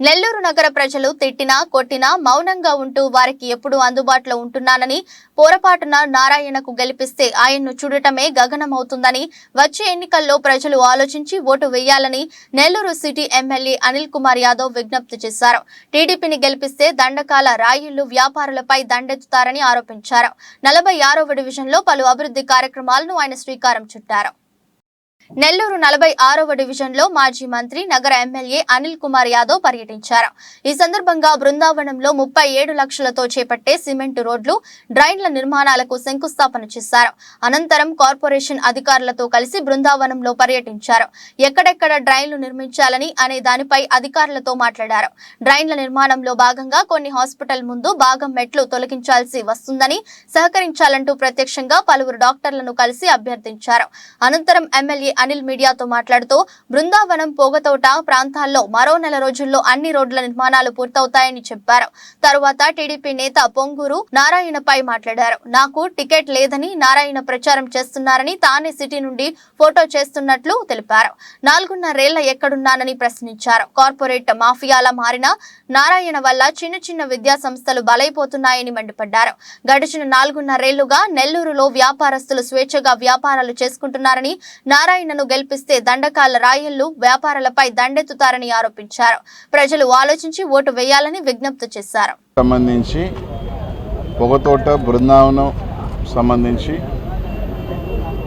నెల్లూరు నగర ప్రజలు తిట్టినా కొట్టినా మౌనంగా ఉంటూ వారికి ఎప్పుడూ అందుబాటులో ఉంటున్నానని పొరపాటున నారాయణకు గెలిపిస్తే ఆయన్ను చూడటమే గగనమవుతుందని వచ్చే ఎన్నికల్లో ప్రజలు ఆలోచించి ఓటు వేయాలని నెల్లూరు సిటీ ఎమ్మెల్యే అనిల్ కుమార్ యాదవ్ విజ్ఞప్తి చేశారు. టీడీపీని గెలిపిస్తే దండకాల రాయిళ్ళు వ్యాపారులపై దండెత్తుతారని ఆరోపించారు. నలభై ఆరవ డివిజన్లో పలు అభివృద్ధి కార్యక్రమాలను ఆయన శ్రీకారం చుట్టారు. నెల్లూరు నలభై ఆరవ డివిజన్లో మాజీ మంత్రి నగర ఎమ్మెల్యే అనిల్ కుమార్ యాదవ్ పర్యటించారు. ఈ సందర్భంగా బృందావనంలో ముప్పై ఏడు లక్షలతో చేపట్టే సిమెంటు రోడ్లు డ్రైన్ల నిర్మాణాలకు శంకుస్థాపన చేశారు. అనంతరం కార్పొరేషన్ అధికారులతో కలిసి బృందావనంలో పర్యటించారు. ఎక్కడెక్కడ డ్రైన్లు నిర్మించాలని అనే దానిపై అధికారులతో మాట్లాడారు. డ్రైన్ల నిర్మాణంలో భాగంగా కొన్ని హాస్పిటల్ ముందు భాగం మెట్లు తొలగించాల్సి వస్తుందని సహకరించాలంటూ ప్రత్యక్షంగా పలువురు డాక్టర్లను కలిసి అభ్యర్థించారు. అనంతరం ఎమ్మెల్యే అనిల్ మీడియాతో మాట్లాడుతూ బృందావనం పోగతోట ప్రాంతాల్లో మరో నెల రోజుల్లో అన్ని రోడ్ల నిర్మాణాలు పూర్తవుతాయని చెప్పారు. తరువాత టీడీపీ నేత పొంగూరు నారాయణపై మాట్లాడారు. నాకు టికెట్ లేదని నారాయణ ప్రచారం చేస్తున్నారని తానే సిటీ నుండి ఫోటో చేస్తున్నట్లు తెలిపారు. నాలుగున్నరేళ్ళ ఎక్కడున్నానని ప్రశ్నించారు. కార్పొరేట్ మాఫియాల మారిన నారాయణ వల్ల చిన్న చిన్న విద్యా సంస్థలు బలైపోతున్నాయని మండిపడ్డారు. గడిచిన నాలుగున్నరేళ్ళుగా నెల్లూరులో వ్యాపారస్తులు స్వేచ్ఛగా వ్యాపారాలు చేసుకుంటున్నారని నారాయణను గెలిపిస్తే దండకాల రాయళ్ళు వ్యాపారాలపై దండెత్తుతారని ఆరోపించారు. ప్రజలు ఆలోచించి ఓటు వేయాలని విజ్ఞప్తి చేశారు. సంబంధించి పొగతోట బృందావనం సంబంధించి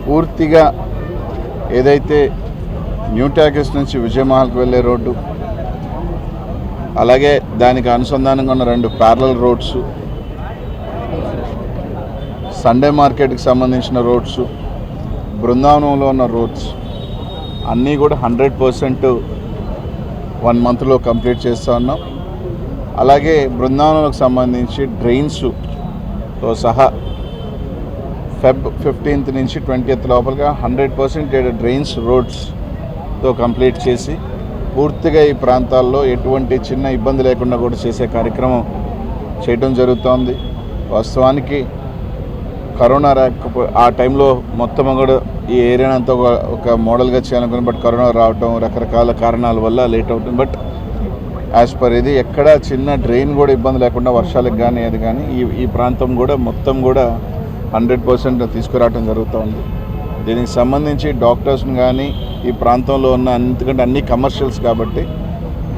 పూర్తిగా ఏదైతే న్యూ ట్యాకెస్ నుంచి విజయమహల్కి వెళ్ళే రోడ్డు అలాగే దానికి అనుసంధానంగా ఉన్న రెండు ప్యారల రోడ్స్ సండే మార్కెట్కి సంబంధించిన రోడ్సు బృందావనంలో ఉన్న రోడ్స్ అన్నీ కూడా హండ్రెడ్ పర్సెంట్ వన్ మంత్లో కంప్లీట్ చేస్తూ ఉన్నాం. అలాగే బృందావనంకి సంబంధించి డ్రైన్స్తో సహా ఫెబ్ ఫిఫ్టీన్త్ నుంచి ట్వంటీత్ లోపలగా హండ్రెడ్ పర్సెంట్ డ్రైన్స్ రోడ్స్తో కంప్లీట్ చేసి పూర్తిగా ఈ ప్రాంతాల్లో ఎటువంటి చిన్న ఇబ్బంది లేకుండా కూడా చేసే కార్యక్రమం చేయడం జరుగుతోంది. వాస్తవానికి కరోనా రాకపో ఆ టైంలో మొత్తం కూడా ఈ ఏరియాని అంతా ఒక- ఒక మోడల్గా చేయాలనుకుని బట్ కరోనా రావటం రకరకాల కారణాల వల్ల లేట్ అవుతుంది. బట్ యాజ్ పర్ ఇది ఎక్కడ చిన్న డ్రైన్ కూడా ఇబ్బంది లేకుండా వర్షాలకు కానీ అది కానీ ఈ ఈ ప్రాంతం కూడా మొత్తం కూడా హండ్రెడ్ పర్సెంట్ తీసుకురావడం జరుగుతుంది దీనికి సంబంధించి డాక్టర్స్ని కానీ ఈ ప్రాంతంలో ఉన్న ఎందుకంటే అన్ని కమర్షియల్స్ కాబట్టి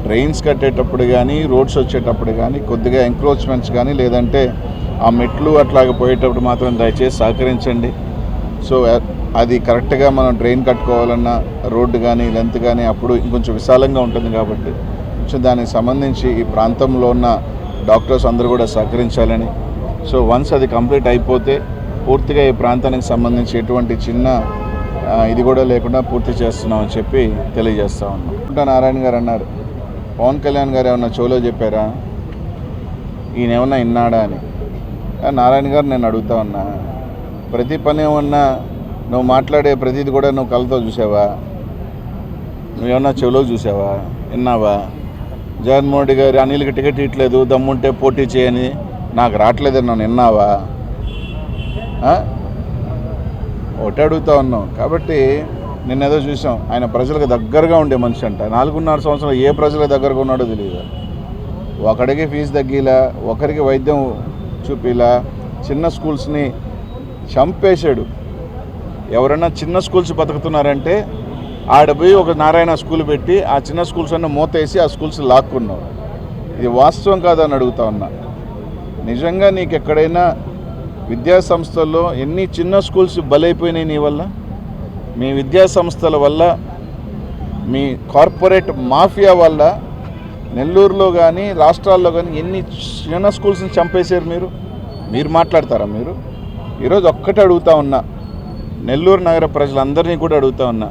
డ్రైన్స్ కట్టేటప్పుడు కానీ రోడ్స్ వచ్చేటప్పుడు కానీ కొద్దిగా ఎంక్రోచ్మెంట్స్ కానీ లేదంటే ఆ మెట్లు అట్లాగ పోయేటప్పుడు మాత్రం దయచేసి సహకరించండి. సో అది కరెక్ట్గా మనం డ్రైన్ కట్టుకోవాలన్నా రోడ్డు కానీ లెంత్ కానీ అప్పుడు ఇంకొంచెం విశాలంగా ఉంటుంది కాబట్టి కొంచెం దానికి సంబంధించి ఈ ప్రాంతంలో ఉన్న డాక్టర్స్ అందరూ కూడా సహకరించాలని. సో వన్స్ అది కంప్లీట్ అయిపోతే పూర్తిగా ఈ ప్రాంతానికి సంబంధించి ఎటువంటి చిన్న ఇది కూడా లేకుండా పూర్తి చేస్తున్నామని చెప్పి తెలియజేస్తా ఉన్నాం. నారాయణ గారు అన్నారు. పవన్ కళ్యాణ్ గారు ఏమన్నా చోలో చెప్పారా? ఈయన ఏమన్నా విన్నాడా అని. నారాయణ గారు నేను అడుగుతా ఉన్నా. ప్రతి పని ఏమన్నా నువ్వు మాట్లాడే ప్రతిది కూడా నువ్వు కళ్ళతో చూసావా? నువ్వేమన్నా చెవులో చూసావా? విన్నావా? జగన్మోహన్ రెడ్డి గారు అనిల్కి టికెట్ ఇట్లేదు దమ్ముంటే పోటీ చేయని నాకు రావట్లేదని నన్ను విన్నావా? ఒకటి అడుగుతా ఉన్నాం కాబట్టి నిన్నేదో చూసాం ఆయన ప్రజలకు దగ్గరగా ఉండే మనిషి అంట. నాలుగున్నర సంవత్సరాలు ఏ ప్రజలకు దగ్గరగా ఉన్నాడో తెలియదు ఒకడికి ఫీజు తగ్గిలా ఒకరికి వైద్యం చూపిలా చిన్న స్కూల్స్ని చంపేశాడు. ఎవరైనా చిన్న స్కూల్స్ బతుకుతున్నారంటే ఆడ పోయి ఒక నారాయణ స్కూల్ పెట్టి ఆ చిన్న స్కూల్స్ అన్న మూతేసి ఆ స్కూల్స్ లాక్కున్నావు. ఇది వాస్తవం కాదని అడుగుతా ఉన్నా. నిజంగా నీకు ఎక్కడైనా విద్యా సంస్థల్లో ఎన్ని చిన్న స్కూల్స్ బలైపోయినాయి నీ వల్ల? మీ విద్యా సంస్థల వల్ల మీ కార్పొరేట్ మాఫియా వల్ల నెల్లూరులో కానీ రాష్ట్రాల్లో కానీ ఎన్ని చిన్న స్కూల్స్ని చంపేశారు మీరు? మీరు మాట్లాడతారా మీరు? ఈరోజు ఒక్కటే అడుగుతా ఉన్నా. నెల్లూరు నగర ప్రజలందరినీ కూడా అడుగుతా ఉన్నా.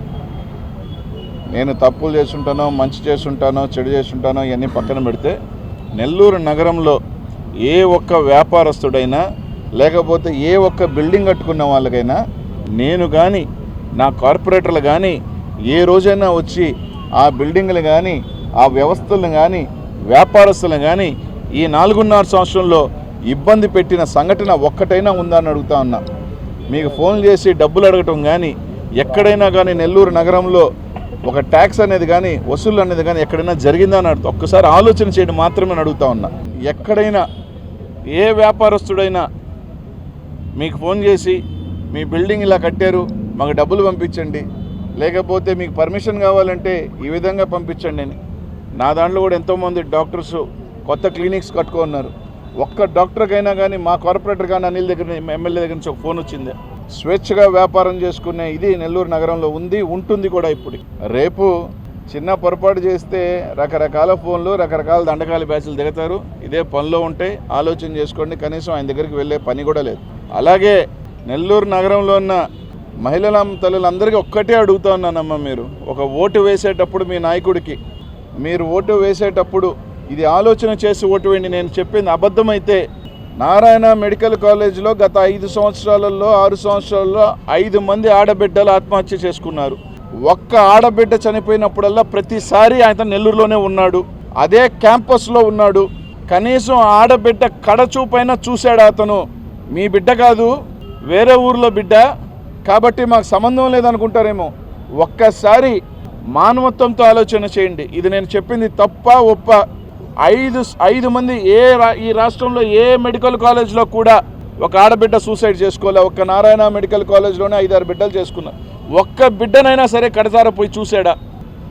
నేను తప్పులు చేస్తుంటానో మంచి చేస్తుంటానో చెడు చేస్తుంటానో ఇవన్నీ పక్కన పెడితే నెల్లూరు నగరంలో ఏ ఒక్క వ్యాపారస్తుడైనా లేకపోతే ఏ ఒక్క బిల్డింగ్ కట్టుకున్న వాళ్ళకైనా నేను కానీ నా కార్పొరేటర్లు కానీ ఏ రోజైనా వచ్చి ఆ బిల్డింగ్లు కానీ ఆ వ్యవస్థలను కానీ వ్యాపారస్తులను కానీ ఈ నాలుగున్నర సంవత్సరంలో ఇబ్బంది పెట్టిన సంఘటన ఒక్కటైనా ఉందా అని అడుగుతా ఉన్నా. మీకు ఫోన్ చేసి డబ్బులు అడగటం కానీ ఎక్కడైనా కానీ నెల్లూరు నగరంలో ఒక ట్యాక్స్ అనేది కానీ వసూలు అనేది కానీ ఎక్కడైనా జరిగిందా అని అడుగుతా ఒక్కసారి ఆలోచన చేయడం మాత్రమే అడుగుతా ఉన్నా. ఎక్కడైనా ఏ వ్యాపారస్తుడైనా మీకు ఫోన్ చేసి మీ బిల్డింగ్ ఇలా కట్టారు మాకు డబ్బులు పంపించండి. లేకపోతే మీకు పర్మిషన్ కావాలంటే ఈ విధంగా పంపించండి అని. నా దాంట్లో కూడా ఎంతోమంది డాక్టర్స్ కొత్త క్లినిక్స్ కట్టుకున్నారు. ఒక్క డాక్టర్కైనా కానీ మా కార్పొరేటర్ కానీ అనిల్ దగ్గర ఎమ్మెల్యే దగ్గర నుంచి ఒక ఫోన్ వచ్చింది. స్వేచ్ఛగా వ్యాపారం చేసుకునే ఇది నెల్లూరు నగరంలో ఉంది ఉంటుంది కూడా ఇప్పుడు. రేపు చిన్న పొరపాటు చేస్తే రకరకాల ఫోన్లు రకరకాల దండకాల బ్యాచ్లు దిగుతారు ఇదే పనిలో ఉంటే ఆలోచన చేసుకోండి. కనీసం ఆయన దగ్గరికి వెళ్ళే పని కూడా లేదు. అలాగే నెల్లూరు నగరంలో ఉన్న మహిళల తల్లులందరికీ ఒక్కటే అడుగుతా ఉన్నానమ్మా మీరు. ఒక ఓటు వేసేటప్పుడు మీ నాయకుడికి మీరు ఓటు వేసేటప్పుడు ఇది ఆలోచన చేసి ఓటు వేయండి. నేను చెప్పింది అబద్ధమైతే నారాయణ మెడికల్ కాలేజీలో గత ఐదు సంవత్సరాలలో ఆరు సంవత్సరాల్లో ఐదు మంది ఆడబిడ్డలు ఆత్మహత్య చేసుకున్నారు. ఒక్క ఆడబిడ్డ చనిపోయినప్పుడల్లా ప్రతిసారి ఆయన నెల్లూరులోనే ఉన్నాడు. అదే క్యాంపస్లో ఉన్నాడు. కనీసం ఆడబిడ్డ కడచూపైనా చూశాడు అతను. మీ బిడ్డ కాదు వేరే ఊర్లో బిడ్డ. కాబట్టి మాకు సంబంధం లేదనుకుంటారేమో. ఒక్కసారి మానవత్వంతో ఆలోచన చేయండి. ఇది నేను చెప్పింది తప్ప ఒప్ప. ఐదు ఐదు మంది ఏ రా- ఈ రాష్ట్రంలో ఏ మెడికల్ కాలేజ్లో కూడా ఒక ఆడబిడ్డ సూసైడ్ చేసుకోలే. ఒక్క నారాయణ మెడికల్ కాలేజ్లోనే ఐదారు బిడ్డలు చేసుకున్నారు ఒక్క బిడ్డనైనా సరే కడసార పోయి చూసాడా?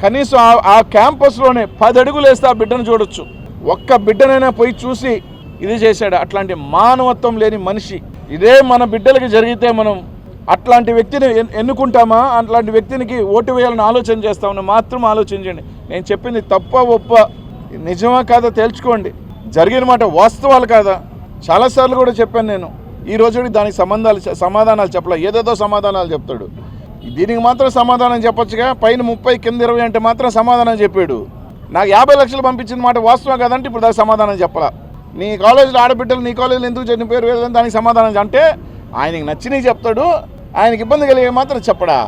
కనీసం ఆ- ఆ క్యాంపస్లోనే పది అడుగులు వేస్తే ఆ బిడ్డను చూడొచ్చు. ఒక్క బిడ్డనైనా పోయి చూసి ఇది చేశాడు అట్లాంటి మానవత్వం లేని మనిషి. ఇదే మన బిడ్డలకి జరిగితే మనం అట్లాంటి వ్యక్తిని ఎన్- ఎన్నుకుంటామా? అట్లాంటి వ్యక్తినికి ఓటు వేయాలని ఆలోచన చేస్తామని మాత్రం ఆలోచించండి. నేను చెప్పింది తప్ప ఒప్ప. నిజమా కాదా తేల్చుకోండి. జరిగిన మాట వాస్తవాలు కాదా? చాలాసార్లు కూడా చెప్పాను నేను. ఈ రోజు దానికి సంబంధాలు సమాధానాలు చెప్పలే. ఏదేదో సమాధానాలు చెప్తాడు. దీనికి మాత్రం సమాధానం చెప్పొచ్చుగా. పైన ముప్పై కింద ఇరవై అంటే మాత్రం సమాధానం చెప్పాడు. నాకు యాభై లక్షలు పంపించిన మాట వాస్తవం కదంటే ఇప్పుడు దానికి సమాధానం చెప్పలా. నీ కాలేజీలో ఆడబిడ్డలు నీ కాలేజీలో ఎందుకు చనిపోయారు? వీళ్ళని దానికి సమాధానం అంటే ఆయనకి నచ్చినవి చెప్తాడు. ఆయనకి ఇబ్బంది కలిగే మాత్రం చెప్పడా?